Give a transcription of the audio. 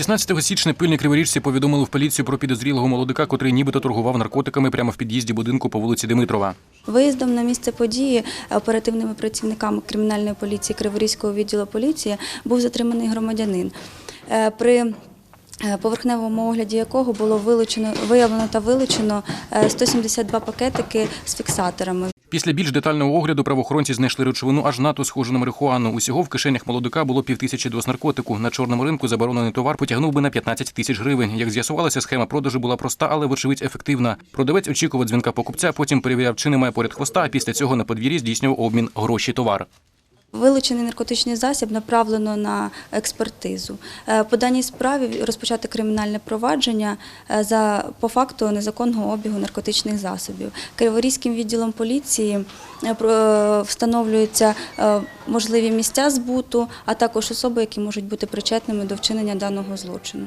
16 січня пильні криворіжці повідомили в поліцію про підозрілого молодика, котрий нібито торгував наркотиками прямо в під'їзді будинку по вулиці Димитрова. Виїздом на місце події оперативними працівниками кримінальної поліції Криворізького відділу поліції був затриманий громадянин. Е, При е, поверхневому огляді якого було вилучено, виявлено та вилучено е, 172 пакетики з фіксаторами. Після більш детального огляду правоохоронці знайшли речовину аж НАТО схожу на марихуану. Усього в кишенях молодика було півтисячі доз наркотику. На чорному ринку заборонений товар потягнув би на 15 тисяч гривень. Як з'ясувалося, схема продажу була проста, але вочевидь ефективна. Продавець очікував дзвінка покупця, потім перевіряв, чи немає поряд хвоста. А після цього на подвір'ї здійснював обмін гроші товар. Вилучений наркотичний засіб направлено на експертизу. Е, По даній справі розпочати кримінальне провадження е, за по факту незаконного обігу наркотичних засобів. Криворізьким відділом поліції е, встановлюються можливі місця збуту, а також особи, які можуть бути причетними до вчинення даного злочину.